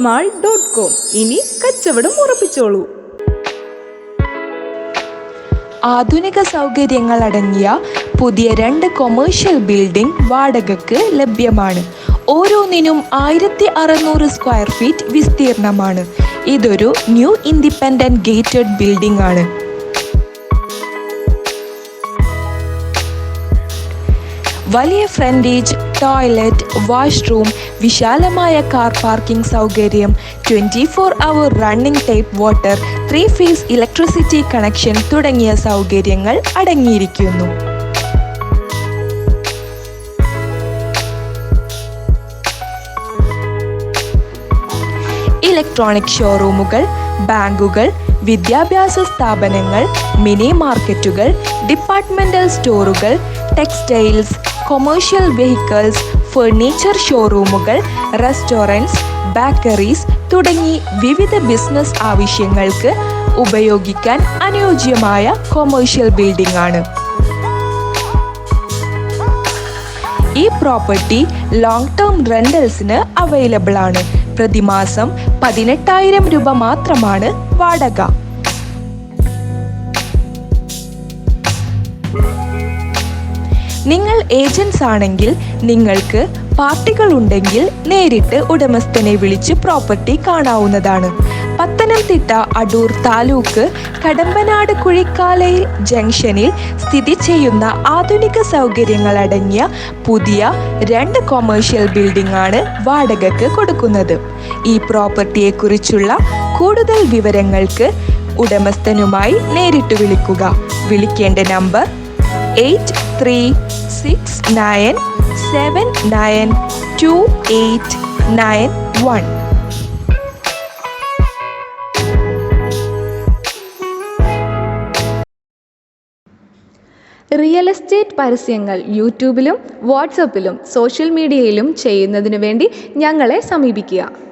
Mall dot com ഇനി കച്ചവടം ഉറപ്പിച്ചോളൂ. ആധുനിക സൗകര്യങ്ങൾ അടങ്ങിയ പുതിയ രണ്ട് കൊമേഴ്ഷ്യൽ ബിൽഡിംഗ് വാടകയ്ക്ക് ലഭ്യമാണ്. ഓരോന്നിനും ആയിരത്തി അറുന്നൂറ് സ്ക്വയർ ഫീറ്റ് വിസ്തീർണമാണ്. ഇതൊരു ന്യൂ ഇൻഡിപെൻഡന്റ് ഗേറ്റഡ് ബിൽഡിംഗ് ആണ്. വലിയ ഫ്രണ്ടേജ് ടോയ്ലറ്റ് വാഷ്റൂം വിശാലമായ കാർ പാർക്കിംഗ് സൗകര്യം twenty four hour running type water three phase electricity connection തുടങ്ങിയ സൗകര്യങ്ങൾ അടങ്ങിയിരിക്കുന്നു. ഇലക്ട്രോണിക് ഷോറൂമുകൾ ബാങ്കുകൾ വിദ്യാഭ്യാസ സ്ഥാപനങ്ങൾ മിനി മാർക്കറ്റുകൾ ഡിപ്പാർട്ട്മെന്റൽ സ്റ്റോറുകൾ ടെക്സ്റ്റൈൽസ് കൊമേഴ്ഷ്യൽ വെഹിക്കിൾസ് ഫർണിച്ചർ ഷോറൂമുകൾ റെസ്റ്റോറന്റ്സ് ബേക്കറീസ് തുടങ്ങി വിവിധ ബിസിനസ് ആവശ്യങ്ങൾക്ക് ഉപയോഗിക്കാൻ അനുയോജ്യമായ കൊമേഴ്ഷ്യൽ ബിൽഡിംഗ് ആണ്. ഈ പ്രോപ്പർട്ടി ലോങ് ടേം റെന്റൽസിന് അവൈലബിൾ ആണ്. പ്രതിമാസം പതിനെട്ടായിരം രൂപ മാത്രമാണ് വാടക. നിങ്ങൾ ഏജൻസ് ആണെങ്കിൽ നിങ്ങൾക്ക് പാർട്ടികൾ ഉണ്ടെങ്കിൽ നേരിട്ട് ഉടമസ്ഥനെ വിളിച്ച് പ്രോപ്പർട്ടി കാണാവുന്നതാണ്. പത്തനംതിട്ട അടൂർ താലൂക്ക് കടമ്പനാട് കുഴിക്കാലയിൽ ജംഗ്ഷനിൽ സ്ഥിതി ചെയ്യുന്ന ആധുനിക സൗകര്യങ്ങൾ അടങ്ങിയ പുതിയ രണ്ട് കൊമേഴ്ഷ്യൽ ബിൽഡിംഗ് ആണ് വാടകയ്ക്ക് കൊടുക്കുന്നത്. ഈ പ്രോപ്പർട്ടിയെക്കുറിച്ചുള്ള കൂടുതൽ വിവരങ്ങൾക്ക് ഉടമസ്ഥനുമായി നേരിട്ട് വിളിക്കുക. വിളിക്കേണ്ട number eight three six nine seven nine two eight nine one real estate പരസ്യങ്ങൾ യൂട്യൂബിലും വാട്സപ്പിലും സോഷ്യൽ മീഡിയയിലും ചെയ്യുന്നതിനു വേണ്ടി ഞങ്ങളെ സമീപിക്കുക.